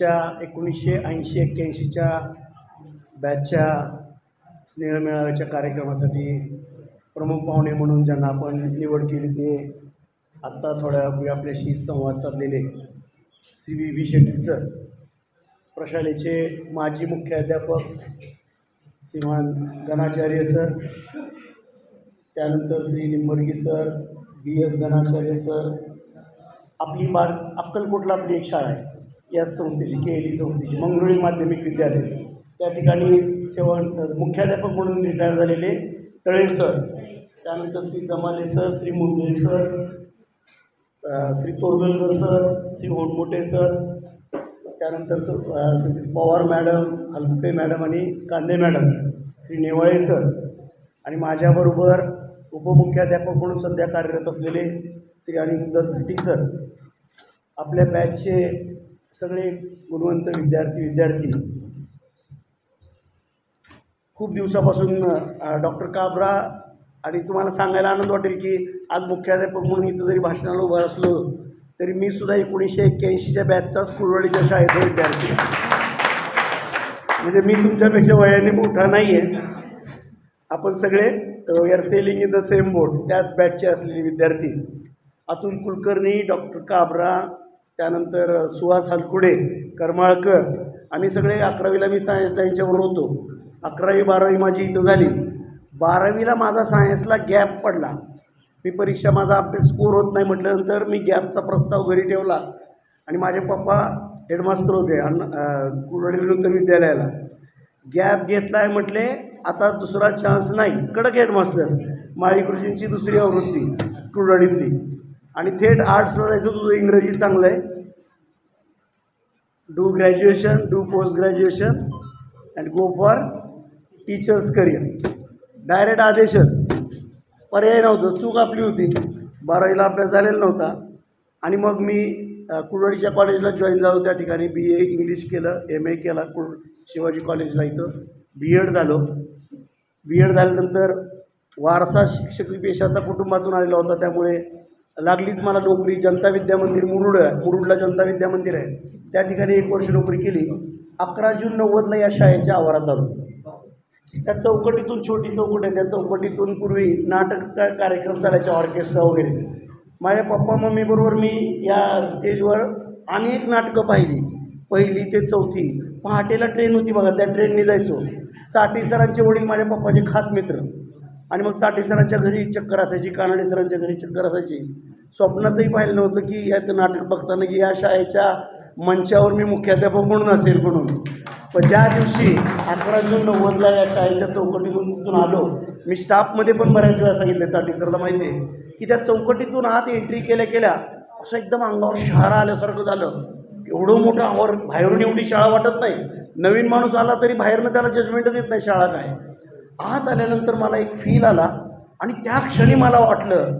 च्या एकोणीसशे ऐंशी एक्क्याऐंशीच्या बॅचच्या स्नेहमेळाव्याच्या कार्यक्रमासाठी प्रमुख पाहुणे म्हणून ज्यांना आपण निवड केली ते आत्ता थोड्या थोड्यापूर्वी आपल्याशी संवाद साधलेले Shri V. V. Shetty sir. प्रशालेचे माजी मुख्याध्यापक श्रीमान गणाचार्य सर. त्यानंतर Shri Nimbargi sir B. S. Ganacharya sir. आपली बार अक्कलकोटला आपली एक शाळा आहे. याच संस्थेची के एल ई संस्थेची मंगरुळी माध्यमिक विद्यालय. त्या ठिकाणी सेवा मुख्याध्यापक म्हणून रिटायर झालेले तळे सर. त्यानंतर Shri Jamale sir Shri Munde sir Shri Toragalkar sir Shri Hotmote sir त्यानंतर स श्री पवार मॅडम हलकुटे मॅडम आणि कांदे मॅडम श्री नेवाळे सर. आणि माझ्याबरोबर उपमुख्याध्यापक म्हणून सध्या कार्यरत असलेले श्री अनिरुद्ध झटी सर. आपल्या बॅचचे सगळे गुणवंत विद्यार्थी विद्यार्थी खूप दिवसापासून डॉक्टर काबरा आणि तुम्हाला सांगायला आनंद वाटेल की आज मुख्याध्यापक म्हणून इथं जरी भाषणाला उभा असलो तरी मी सुद्धा एकोणीसशे एक्क्याऐंशीच्या बॅचचाच कुलवाडीच्या शाळेचा विद्यार्थी म्हणजे मी तुमच्यापेक्षा वयाने मोठा नाही आहे आपण सगळे we are sailing in the same boat त्याच बॅचचे असलेले विद्यार्थी. अतुल कुलकर्णी डॉक्टर काबरा त्यानंतर सुहास हलकुडे करमाळकर आम्ही सगळे अकरावीला मी सायन्सला यांच्यावर होतो. अकरावी बारावी माझी इथं झाली. बारावीला माझा सायन्सला गॅप पडला. मी परीक्षा माझा अभ्यास स्कोर होत नाही म्हटल्यानंतर मी गॅपचा प्रस्ताव घरी ठेवला आणि माझे पप्पा हेडमास्टर होते अण्णा कुरडली नूतन विद्यालयाला. गॅप घेतला आहे म्हटले आता दुसरा चान्स नाही. कडक हेडमास्टर माळी दुसरी आवृत्ती कुरडीतली. आणि थेट आर्ट्सला जायचं तुझं इंग्रजी चांगलं आहे. Do graduation do post graduation and go for teachers career direct आदेशच. पर्याय नव्हतं चूक आपली होती. बारावीला अभ्यास झालेला नव्हता. आणि मग मी अ, कॉलेजला जॉईन झालो त्या ठिकाणी. बी ए इंग्लिश केलं एम ए केला कुर शिवाजी कॉलेजला इथं. बी एड झालो. बी एड झाल्यानंतर वारसा शिक्षकी पेशाचा कुटुंबातून आलेला होता. त्यामुळे लागलीच मला नोकरी. जनता विद्या मंदिर मुरुड आहे. मुरुडला जनता विद्या मंदिर आहे. त्या ठिकाणी एक वर्ष नोकरी केली. अकरा जून नव्वदला या शाळेच्या आवारात आलो. त्या चौकटीतून छोटी चौकट आहे. त्या चौकटीतून पूर्वी नाटक का कार्यक्रम चालायचे ऑर्केस्ट्रा वगैरे. माझ्या पप्पा मम्मीबरोबर मी या स्टेजवर अनेक नाटकं पाहिली. पहिली ते चौथी. पहाटेला ट्रेन होती बघा. त्या ट्रेनने जायचो. चाटी सरांचे वडील माझ्या पप्पाचे खास मित्र. आणि मग चाटी सरांच्या घरी चक्कर असायची कानडे सरांच्या घरी चक्कर असायची. स्वप्नातही पाहिलं नव्हतं की यात नाटक बघताना की या शाळेच्या मंचावर मी मुख्याध्यापक म्हणून असेल म्हणून. पण ज्या दिवशी अकरा जून नव्वदला या शाळेच्या चौकटीतून आलो मी स्टाफमध्ये पण बऱ्याच वेळा सांगितलं चाटी सरला माहिती आहे की त्या चौकटीतून आत एंट्री केल्या केल्या असं एकदम अंगावर शहारा आल्यासारखं झालं. एवढं मोठं आवर बाहेरून एवढी शाळा वाटत नाही. नवीन माणूस आला तरी बाहेरनं त्याला जजमेंटच येत नाही शाळा काय. आत आल्यानंतर मला एक फील आला आणि त्या क्षणी मला वाटलं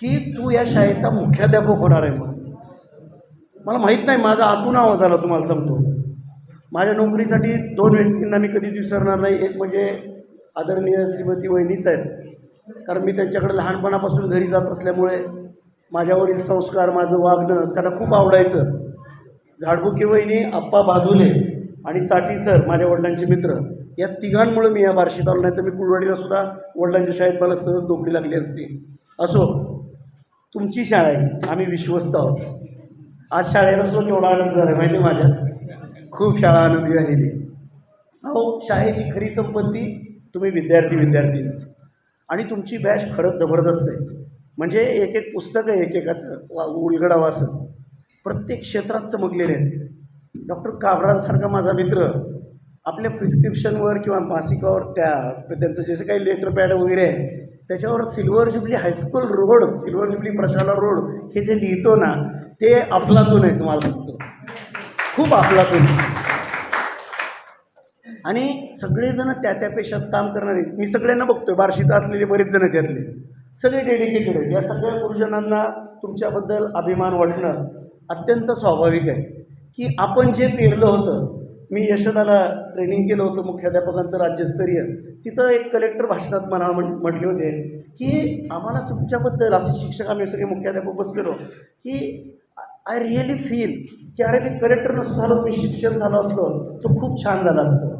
की तू या शाळेचा मुख्याध्यापक होणार आहे म्हणून. मला माहीत नाही माझा आतून आवाज आला तुम्हाला सांगतो. माझ्या नोकरीसाठी दोन व्यक्तींना मी कधीच विसरणार नाही. एक म्हणजे आदरणीय श्रीमती वहिनी साहेब. कारण मी त्यांच्याकडे लहानपणापासून घरी जात असल्यामुळे माझ्यावरील संस्कार माझं वागणं त्यांना खूप आवडायचं. झाडबुके वहिनी आप्पा बाजूले आणि चाटी सर माझ्या वडिलांचे मित्र. या तिघांमुळे मी या बार्शीत आलो नाही तर मी कुलवाडीला सुद्धा वडिलांच्या शाळेत मला सहज नोकरी लागली असती. असो तुमची शाळा आहे आम्ही विश्वस्त आहोत. आज शाळेला सुद्धा केवढा आनंद झाला माहिती आहे माझ्या? खूप शाळा आनंदी झालेली आहे. अहो शाळेची खरी संपत्ती तुम्ही विद्यार्थी विद्यार्थी. आणि तुमची बॅच खरंच जबरदस्त आहे. म्हणजे एक एक पुस्तकं आहे एकेकाचं वा उलगडावं असं प्रत्येक क्षेत्रात चमकलेले आहेत. डॉक्टर काबरांसारखा माझा मित्र आपल्या प्रिस्क्रिप्शनवर किंवा मासिकावर त्या त्यांचं जसं काही लेटर पॅड वगैरे आहे त्याच्यावर silver jubilee high school road silver jubilee प्रशाला रोड हे जे लिहितो ना ते अफलातून आहे तुम्हाला सांगतो. खूप अफलातून. आणि सगळेजण त्या त्या पेशात काम करणारे मी सगळ्यांना बघतोय बार्शीत असलेले बरेच जण त्यातले सगळे डेडिकेटेड आहेत. या सगळ्या गुरुजनांना तुमच्याबद्दल अभिमान वाटणं अत्यंत स्वाभाविक आहे. की आपण जे पेरलं होतं मी यशोदाला ट्रेनिंग केलं होतं मुख्याध्यापकांचं राज्यस्तरीय. तिथं एक कलेक्टर भाषणात मला म्हण म्हटले होते की आम्हाला तुमच्याबद्दल असे शिक्षक आम्ही सगळे मुख्याध्यापक बसलेलो की आय रिअली फील की अरे मी कलेक्टर नसतो झालो मी शिक्षक झालो असतो तो खूप छान झाला असतं.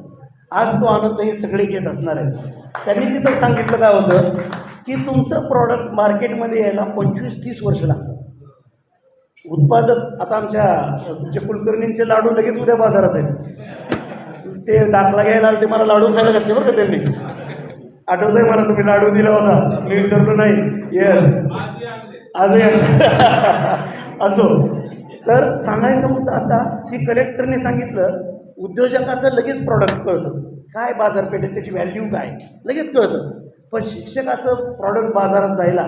आज तो आनंद हे सगळे घेत असणार आहे त्यांनी तिथं सांगितलं काय होतं की तुमचं प्रॉडक्ट मार्केटमध्ये यायला पंचवीस तीस वर्ष लागतात. उत्पादक आता आमच्या तुमच्या कुलकर्णींचे लाडू लगेच उद्या बाजारात आहेत. ते दाखला घ्यायला आले ते मला लाडू खायला घातले बरं का त्यांनी. आठवतंय मला तुम्ही लाडू दिला होता. मी विसरलो नाही. येस आजही असो. तर सांगायचा मुद्दा असा की कलेक्टरने सांगितलं उद्योजकाचं लगेच प्रॉडक्ट कळतं. काय बाजारपेठेत त्याची व्हॅल्यू काय? लगेच कळतं. पण शिक्षकाचं प्रॉडक्ट बाजारात जायला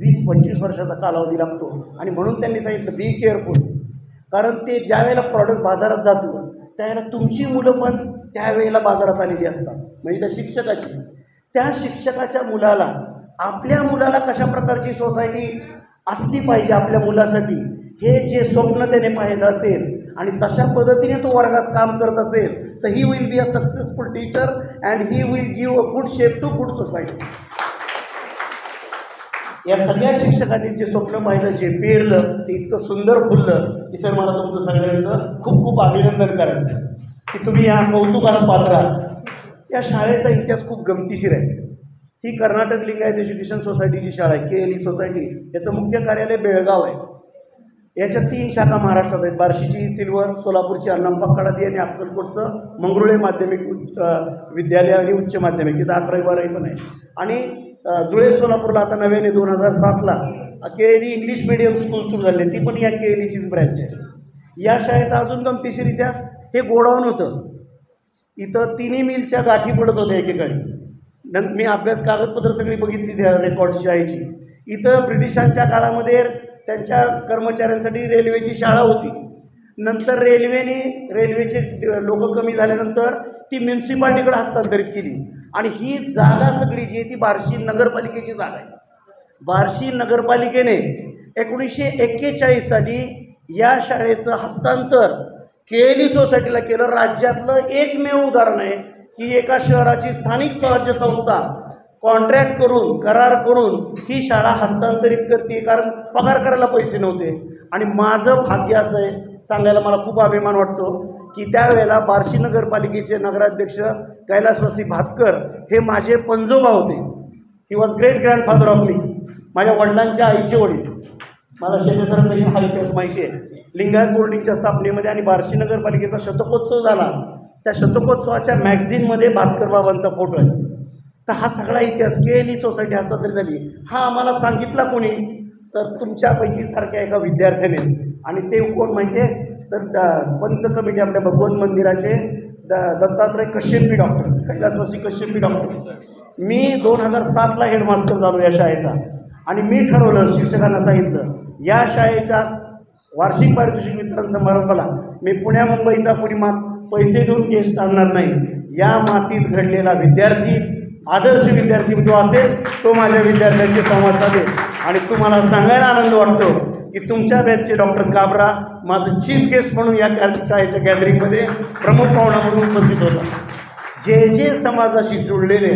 वीस पंचवीस वर्षाचा कालावधी लागतो. आणि म्हणून त्यांनी सांगितलं बी केअरफुल कारण ते ज्या वेळेला प्रॉडक्ट बाजारात जातं त्यावेळेला तुमची मुलं पण त्यावेळेला बाजारात आलेली असतात. म्हणजे त्या शिक्षकाची. त्या शिक्षकाच्या मुलाला आपल्या मुलाला कशा प्रकारची सोसायटी असली पाहिजे आपल्या मुलासाठी हे जे स्वप्न त्याने पाहिलं असेल आणि तशा पद्धतीने तो वर्गात काम करत असेल तर he will be a successful teacher and he will give a good shape to good society या सगळ्या शिक्षकांनी जे स्वप्न पाहिलं जे पेरलं ते इतकं सुंदर फुललं की सर मला तुमचं सगळ्यांचं खूप खूप अभिनंदन करायचं आहे की तुम्ही या कौतुकाला पात्र आहात. या शाळेचा इतिहास खूप गमतीशीर आहे. ही कर्नाटक लिंगायत एज्युकेशन सोसायटीची शाळा आहे के एल ई सोसायटी. याचं मुख्य कार्यालय बेळगाव आहे. याच्या तीन शाखा महाराष्ट्रात आहेत. बार्शीची सिल्वर सोलापूरची अण्णाप्पा आणि अक्कलकोटचं मंगरुळे माध्यमिक विद्यालय आणि उच्च माध्यमिक. इथं अकरावी बारावी पण आहे. आणि जुळे सोलापूरला आता नव्याने दोन हजार सातला K L E English medium school सुरू झाली. ती पण या के एल ईचीच ब्रँच आहे. या शाळेचा अजून गमतीशीर इतिहास हे गोडाऊन होतं. इथं तिन्ही मिलच्या गाठी पडत होत्या एकेकाळी. नंतर मी अभ्यास कागदपत्र सगळी बघितली त्या रेकॉर्ड शाळेची. इथं ब्रिटिशांच्या काळामध्ये त्यांच्या कर्मचाऱ्यांसाठी रेल्वेची शाळा होती. नंतर रेल्वेने रेल्वेचे लोक कमी झाल्यानंतर ती म्युन्सिपाल्टीकडे हस्तांतरित केली. आणि ही जागा सगळी जी आहे ती बार्शी नगरपालिकेची जागा आहे. बार्शी नगरपालिकेने एकोणीसशे एक्केचाळीस साली या शाळेचं हस्तांतर केली सोसायटीला केलं. राज्यातलं एकमेव उदाहरण आहे की एका शहराची स्थानिक स्वराज्य संस्था कॉन्ट्रॅक्ट करून करार करून ही शाळा हस्तांतरित करते. कारण पगार करायला पैसे नव्हते. आणि माझं भाग्य असं आहे. सांगायला मला खूप अभिमान वाटतो. की त्यावेळेला बार्शी नगरपालिकेचे नगराध्यक्ष कैलासवासी भातकर हे माझे पंजोबा होते. He was great grandfather of मी माझ्या वडिलांच्या आईचे वडील. मला शेते हा इतिहास माहिती आहे. लिंगायत बोर्डिंगच्या स्थापनेमध्ये आणि बार्शी नगरपालिकेचा शतकोत्सव झाला. त्या शतकोत्सवाच्या मॅगझिनमध्ये भातकर बाबांचा फोटो आहे. तर हा सगळा इतिहास केली सोसायटी हस्तांतरित झाली. हा आम्हाला सांगितला कोणी? तर तुमच्यापैकी सारख्या एका विद्यार्थ्यानेच. आणि ते कोण माहिती आहे? तर द- पंच कमिटी आपल्या भगवंत मंदिराचे द दत्तात्रय कश्यपी डॉक्टर कैलासवासी कश्यपी डॉक्टर. मी दोन हजार सातला हेडमास्टर झालो या शाळेचा. आणि मी ठरवलं शिक्षकांना सांगितलं या शाळेच्या वार्षिक पारितोषिक वितरण समारंभाला मी पुण्या मुंबईचा कुणी मात पैसे देऊन गेस्ट आणणार नाही. या मातीत घडलेला विद्यार्थी आदर्श विद्यार्थी जो असेल तो माझ्या विद्यार्थ्यांशी संवाद साधेल. आणि तुम्हाला सांगायला आनंद वाटतो. की तुमच्या बॅचचे डॉक्टर काबरा माझं चीफ गेस्ट म्हणून या शाळेच्या गॅदरिंगमध्ये प्रमुख पाहुणा म्हणून उपस्थित होता. जे जे समाजाशी जुळलेले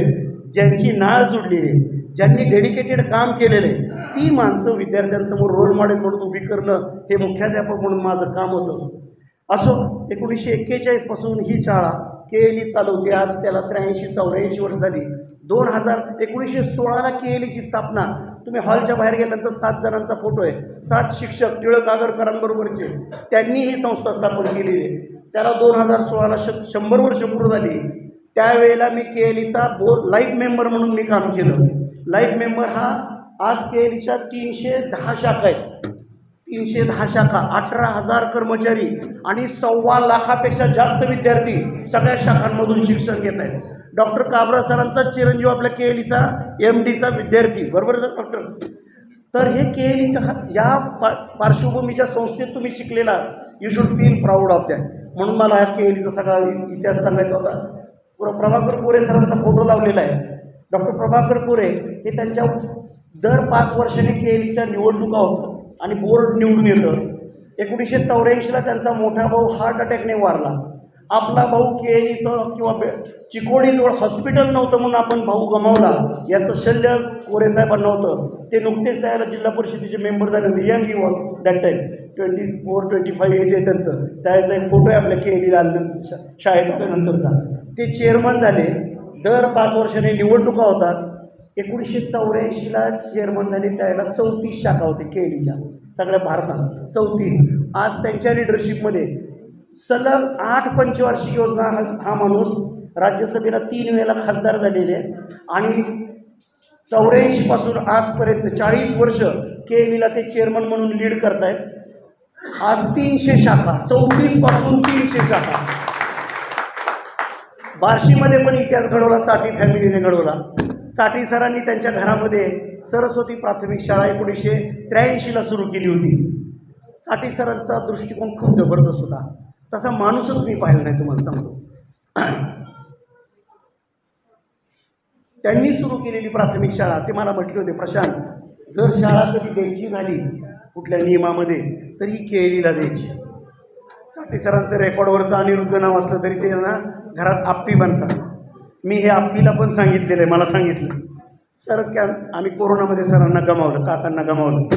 ज्यांची नाळ जुडलेली आहे, ज्यांनी डेडिकेटेड काम केलेलं आहे ती माणसं विद्यार्थ्यांसमोर रोल मॉडेल म्हणून उभी करणं हे मुख्याध्यापक म्हणून माझं काम होतं. असो एकोणीसशे एक्केचाळीसपासून ही शाळा के एल ई चालवते. आज त्याला त्र्याऐंशी चौऱ्याऐंशी वर्ष झाली. दोन हजार एकोणीसशे सोळाला के एल ईची स्थापना. तुम्ही हॉलच्या बाहेर गेल्यानंतर सात जणांचा फोटो आहे. सात शिक्षक टिळक आगरकरांबरोबरचे. त्यांनी ही संस्था स्थापन केलेली आहे. त्याला दोन हजार सोळाला श शंभर वर्ष पूर्ण झाली. त्यावेळेला मी के एल ईचा बो लाईफ मेंबर म्हणून मी काम केलं. लाईफ मेंबर हा आज के एल ईच्या तीनशे दहा शाखा आहेत. तीनशे दहा शाखा अठरा हजार कर्मचारी आणि सव्वा लाखापेक्षा जास्त विद्यार्थी सगळ्या शाखांमधून शिक्षण घेत आहेत. डॉक्टर काबरा सरांचा चिरंजीव आपल्या के एल ईचा एम डीचा विद्यार्थी. बरोबर सर? डॉक्टर. तर हे के एल ईचा या पा पार्श्वभूमीच्या संस्थेत तुम्ही शिकलेला. You should feel proud of that म्हणून मला ह्या के एल ईचा सगळा इतिहास सांगायचा होता. प्रभाकर कोरे सरांचा फोटो लावलेला आहे. डॉक्टर प्रभाकर कोरे हे त्यांच्या दर पाच वर्षाने के एल ईच्या निवडणुका होतात आणि बोर्ड निवडून येतं. एकोणीसशे चौऱ्याऐंशीला त्यांचा मोठा भाऊ हार्ट अटॅकने वारला. आपला भाऊ के किंवा बे- चिकोडीजवळ हॉस्पिटल नव्हतं म्हणून आपण भाऊ गमावला. याचं शल्य कोरे साहेबांना होतं. ते नुकतेच त्याला जिल्हा परिषदेचे मेंबर झाले होते. Young he was that time twenty four twenty five age आहे त्यांचं. त्याचा एक फोटो आहे आपल्या के एल आल्यानंतर शा शाळेत आल्यानंतरचा. ते चेअरमन झाले. दर पाच वर्षाने निवडणुका होतात. एकोणीसशे चौऱ्याऐंशीला चेअरमन झाले. त्याला चौतीस शाखा होते के एनीच्या सगळ्या भारतात. चौतीस. आज त्यांच्या लिडरशिपमध्ये सलग आठ पंचवार्षिक योजना हा हा माणूस राज्यसभेला तीन वेळेला खासदार झालेले आहे आणि चौऱ्याऐंशीपासून आजपर्यंत चाळीस वर्ष के एल ते चेअरमन म्हणून लीड करतायत. आज तीनशे शाखा चौतीसपासून तीनशे शाखा. बार्शीमध्ये पण इतिहास घडवला चाटी फॅमिलीने घडवला. चाटी सरांनी त्यांच्या घरामध्ये सरस्वती प्राथमिक शाळा एकोणीसशे त्र्याऐंशीला सुरू केली होती. चाटी सरांचा दृष्टिकोन खूप जबरदस्त होता. तसा माणूसच मी पाहिला नाही तुम्हाला सांगतो. त्यांनी सुरू केलेली प्राथमिक शाळा ते मला म्हटले होते प्रशांत जर शाळा कधी द्यायची झाली कुठल्या नियमामध्ये तर ही केलीला द्यायची. साठी सरांचं रेकॉर्डवरचं अनिरुद्ध नाव असलं तरी ते ना घरात आप्पी बनतात. मी हे आप्पीला पण सांगितलेलं आहे मला सांगितलं. सर क्या आम्ही कोरोनामध्ये सरांना गमावलं काकांना गमावलं.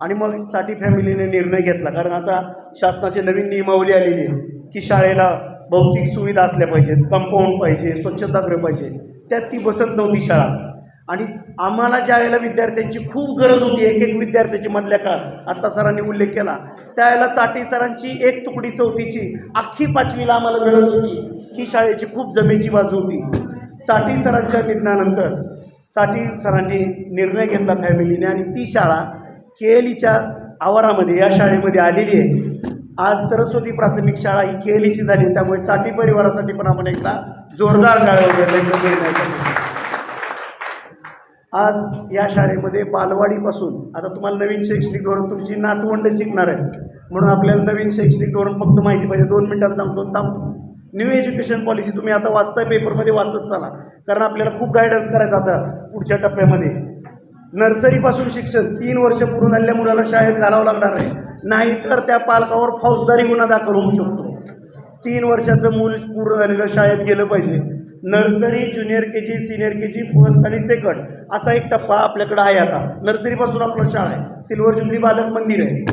आणि मग साठी फॅमिलीने निर्णय घेतला कारण आता शासनाची नवीन नियमावली आलेली आहे की शाळेला भौतिक सुविधा असल्या पाहिजेत कंपाऊंड पाहिजे स्वच्छतागृह पाहिजे. त्यात ती बसत नव्हती शाळा. आणि आम्हाला ज्या वेळेला विद्यार्थ्यांची खूप गरज होती एक एक विद्यार्थ्याची मधल्या काळात आत्ता सरांनी उल्लेख केला त्यावेळेला चाटी सरांची एक तुकडी चौथीची अख्खी पाचवीला आम्हाला मिळत होती. ही शाळेची खूप जमेची बाजू होती. चाटी सरांच्या निधनानंतर चाटी सरांनी निर्णय घेतला फॅमिलीने आणि ती शाळा के केएलीच्या आवारामध्ये या शाळेमध्ये आलेली आहे. आज सरस्वती प्राथमिक शाळा ही केलीची झाली त्यामुळे चाटी परिवारासाठी पण आपण एकदा जोरदार वगैरे आज या शाळेमध्ये बालवाडीपासून आता तुम्हाला नवीन शैक्षणिक धोरण तुमची नातवंड शिकणार आहे म्हणून आपल्याला नवीन शैक्षणिक धोरण फक्त माहिती पाहिजे. दोन मिनिटात सांगतो थांबतो न्यू एज्युकेशन पॉलिसी तुम्ही आता वाचताय पेपरमध्ये वाचत चाला कारण आपल्याला खूप गायडन्स करायचं आता पुढच्या टप्प्यामध्ये. नर्सरीपासून शिक्षण तीन वर्ष पूर्ण झालेल्या मुलाला शाळेत घालावं लागणार आहे. नाहीतर त्या पालकावर फौजदारी गुन्हा दाखल होऊ शकतो. तीन वर्षाचं मूल पूर्ण झालेलं शाळेत गेलं पाहिजे. Nursery junior K G senior K G first आणि सेकंड असा एक टप्पा आपल्याकडे आहे आता. नर्सरीपासून आपलं शाळा आहे. सिल्वर जुबली बालक मंदिर आहे.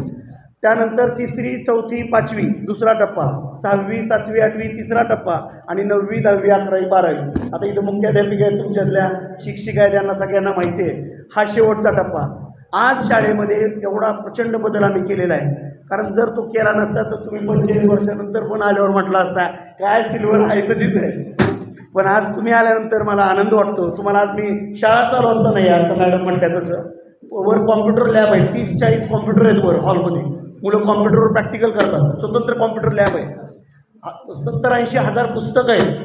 त्यानंतर तिसरी चौथी पाचवी दुसरा टप्पा. सहावी सातवी आठवी तिसरा टप्पा आणि नववी दहावी अकरावी बारावी. आता इथं मुख्याध्यापिका आहेत तुमच्यातल्या. शिक्षिका आहेत त्यांना सगळ्यांना माहिती आहे. हा शेवटचा टप्पा. आज शाळेमध्ये एवढा प्रचंड बदल आम्ही केलेला आहे. कारण जर तो केला नसता तर तुम्ही पंचेचाळीस वर्षानंतर पण आल्यावर म्हटला असता काय सिल्वर आहे तशीच आहे. पण आज तुम्ही आल्यानंतर मला आनंद वाटतो. तुम्हाला आज मी शाळा चालू असताना नाही आता मॅडम म्हटल्या तसं वर कॉम्प्युटर लॅब आहे. तीस चाळीस कॉम्प्युटर आहेत वर हॉलमध्ये मुलं कॉम्प्युटरवर प्रॅक्टिकल करतात. स्वतंत्र कॉम्प्युटर लॅब आहे. सत्तर ऐंशी हजार पुस्तकं आहेत.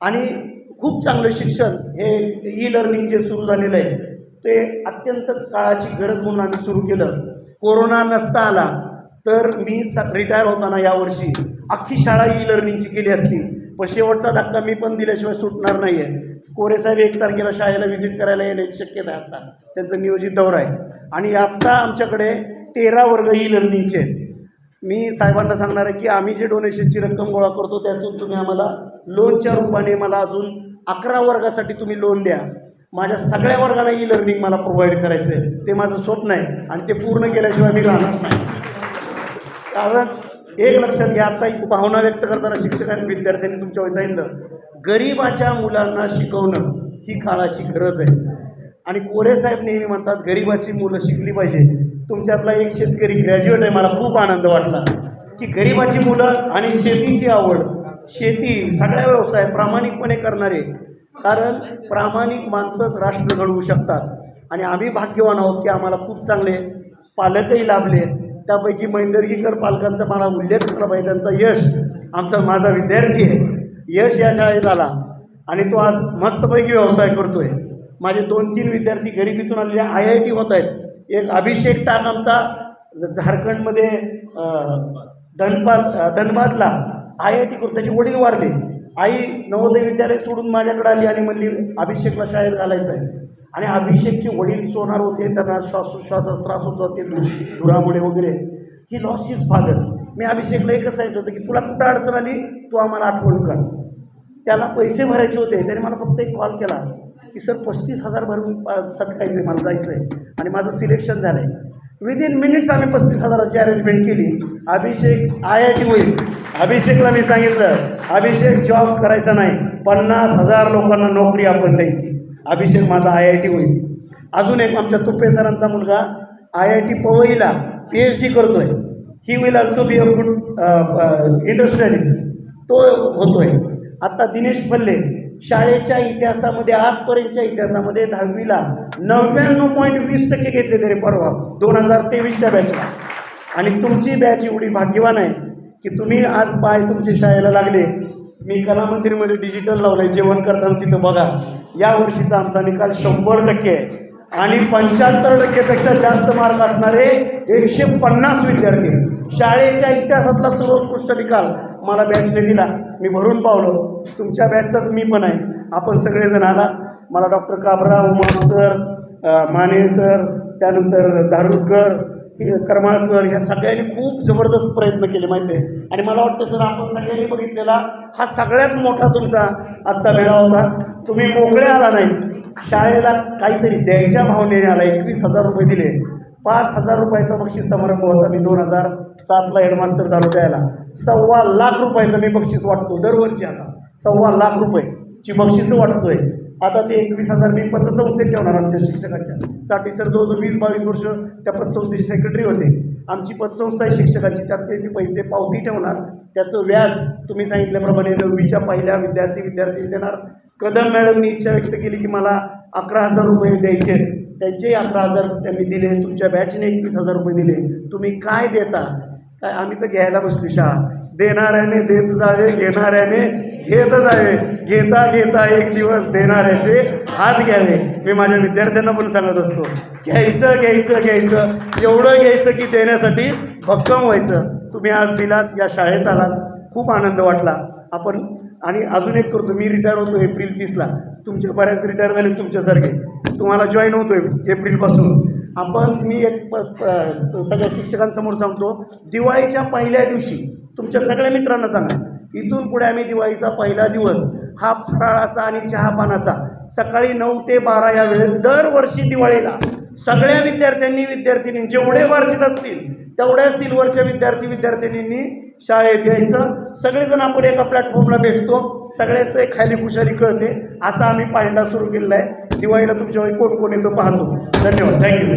आणि खूप चांगलं शिक्षण हे ई लर्निंग जे सुरू झालेलं आहे ते अत्यंत काळाची गरज म्हणून आम्ही सुरू केलं. कोरोना नसता आला तर मी स रिटायर होताना यावर्षी अख्खी शाळा ई लर्निंगची केली असती. पण शेवटचा धक्का मी पण दिल्याशिवाय सुटणार नाही आहे कोरे साहेब एक तारखेला शाळेला व्हिजिट करायला येण्याची शक्यता आहे आत्ता त्यांचं नियोजित दौरा आहे. आणि आत्ता आमच्याकडे तेरा वर्ग ई लर्निंगचे आहेत. मी साहेबांना सांगणार आहे की आम्ही जे डोनेशनची रक्कम गोळा करतो त्यातून तुम्ही आम्हाला लोनच्या रूपाने मला अजून अकरा वर्गासाठी तुम्ही लोन द्या. माझ्या सगळ्या वर्गाला ई लर्निंग मला प्रोव्हाइड करायचं आहे ते माझं स्वप्न आहे आणि ते पूर्ण केल्याशिवाय मी राहणार नाही. कारण एक लक्षात घ्या आता इथं भावना व्यक्त करताना शिक्षकांनी विद्यार्थ्यांनी तुमच्या सांगितलं गरिबाच्या मुलांना शिकवणं ही काळाची गरज आहे. आणि कोरे साहेब नेहमी म्हणतात गरिबाची मुलं शिकली पाहिजे. तुमच्यातला एक शेतकरी ग्रॅज्युएट आहे मला खूप आनंद वाटला. की गरिबाची मुलं आणि शेतीची आवड शेती सगळ्या व्यवसाय प्रामाणिकपणे करणारे कारण प्रामाणिक माणसंच राष्ट्र घडवू शकतात. आणि आम्ही भाग्यवान आहोत की आम्हाला खूप चांगले पालकही लाभले. त्यापैकी मैंदर्गीकर पालकांचा मला उल्लेख झाला पाहिजे. त्यांचा यश आमचा माझा विद्यार्थी आहे. यश या शाळेत आला. आणि तो आज मस्तपैकी व्यवसाय करतो आहे माझे दोन तीन विद्यार्थी गरिबीतून आलेले आय आय टी होत आहेत. एक अभिषेक टाक आमचा झारखंडमध्ये अं, धनबाद धनबादला आय आय टी करून त्याचे वडील वारले. आई नवोदय विद्यालय सोडून माझ्याकडे आली आणि म्हणली अभिषेकला शाळेत घालायचं आहे. आणि अभिषेकचे वडील सोनार होते त्यांना श्वासोश्वासाचा त्रास होत होते धुरामुळे वगैरे. ही लॉस इज फादर मी अभिषेकला एकच सांगितलं होतं की तुला कुठं अडचण आली? तू आम्हाला आठवण कर. त्याला पैसे भरायचे होते त्याने मला फक्त एक कॉल केला की सर पस्तीस हजार भरून सटकायचं आहे मला जायचं आहे आणि माझं सिलेक्शन झालं आहे विदिन मिनिट्स आम्ही पस्तीस हजाराची अरेंजमेंट केली. अभिषेक आय आय टी होईल. अभिषेकला मी सांगितलं अभिषेक जॉब करायचा नाही. पन्नास हजार लोकांना नोकरी आपण द्यायची. अभिषेक माझा आय आय टी होईल. अजून एक आमच्या तुप्पे सरांचा मुलगा आय आय टी पवईला पी एच डी करतोय. He will also be a good industrialist तो होतोय. आत्ता दिनेश पल्ले शाळेच्या इतिहासामध्ये आजपर्यंतच्या इतिहासामध्ये दहावीला नव्याण्णव पॉईंट वीस टक्के घेतले तरी परवा दोन हजार तेवीसच्या बॅचला आणि तुमची बॅच एवढी भाग्यवान आहे की तुम्ही आज पाय तुमच्या शाळेला लागले. मी कला मंदिरमध्ये डिजिटल लावलंय जेवण करताना तिथं बघा. या वर्षीचा आमचा निकाल शंभर टक्के आहे. आणि पंच्याहत्तर टक्केपेक्षा जास्त मार्क असणारे एकशे पन्नास विद्यार्थी. शाळेच्या इतिहासातला सर्वोत्कृष्ट निकाल मला बॅचने दिला. मी भरून पावलो. तुमच्या बॅचचाच मी पण आहे. आपण सगळेजण आला. मला doctor Kabra Uma sir Mane sir त्यानंतर धारुरकर करमाळकर ह्या सगळ्यांनी खूप जबरदस्त प्रयत्न केले माहिती आहे? आणि मला वाटतं सर आपण सगळ्यांनी बघितलेला हा सगळ्यात मोठा तुमचा आजचा मेळा होता. तुम्ही मोकळे आला नाही. शाळेला काहीतरी द्यायच्या भावनेने आला. एकवीस हजार रुपये दिले. पाच हजार रुपयाचा बक्षीस समारंभ होता. मी दोन हजार सातला हेडमास्टर झालो त्याला. सव्वा लाख रुपयाचं मी बक्षीस वाटतो दरवर्षी आता. सव्वा लाख रुपये ची बक्षिसं वाटतोय. आता ते एकवीस हजार मी पतसंस्थेत ठेवणार आमच्या शिक्षकांच्या. साठी सर जवळजवळ वीस बावीस वर्ष त्या पतसंस्थेचे सेक्रेटरी होते. आमची पतसंस्था आहे शिक्षकांची. त्यात ते पैसे पावती ठेवणार. त्याचं व्याज तुम्ही सांगितल्याप्रमाणे नववीच्या पहिल्या विद्यार्थी विद्यार्थी देणार. कदम मॅडमनी इच्छा व्यक्त केली की मला अकरा हजार रुपये द्यायचे त्यांचेही अकरा हजार त्यांनी दिले तुमच्या बॅचने एकवीस हजार रुपये दिले. तुम्ही काय देता? काय आम्ही तर घ्यायला बसली शाळा. देणाऱ्याने देत जावे घेणाऱ्याने घेत जावे. घेता घेता एक दिवस देणाऱ्याचे हात घ्यावे. मी माझ्या विद्यार्थ्यांना पण सांगत असतो घ्यायचं घ्यायचं घ्यायचं. एवढं घ्यायचं की देण्यासाठी भक्कम व्हायचं. तुम्ही आज दिलात या शाळेत आलात. खूप आनंद वाटला. आपण आणि अजून एक करतो मी रिटायर होतो एप्रिल तीसला. तुमचे बऱ्याच रिटायर झाले तुमच्यासारखे. तुम्हाला जॉईन होतो एप्रिलपासून आपण मी एक प सगळ्या शिक्षकांसमोर सांगतो दिवाळीच्या पहिल्या दिवशी तुमच्या सगळ्या मित्रांना सांगा इथून पुढे आम्ही दिवाळीचा पहिला दिवस हा फराळाचा आणि चहापानाचा सकाळी नऊ ते बारा या वेळेत दरवर्षी दिवाळीला सगळ्या विद्यार्थ्यांनी विद्यार्थिनी जेवढे वार्षिक असतील तेवढ्या सिल्वरच्या विद्यार्थी विद्यार्थिनींनी शाळेत यायचं. सगळेजण आपण एका प्लॅटफॉर्मला भेटतो. सगळ्याचं एक खाली खुशाली कळते. असा आम्ही पाहिंडा सुरू केलेला आहे. दिवाळीला तुमच्या कोण कोण येतो पाहतो. धन्यवाद. थँक्यू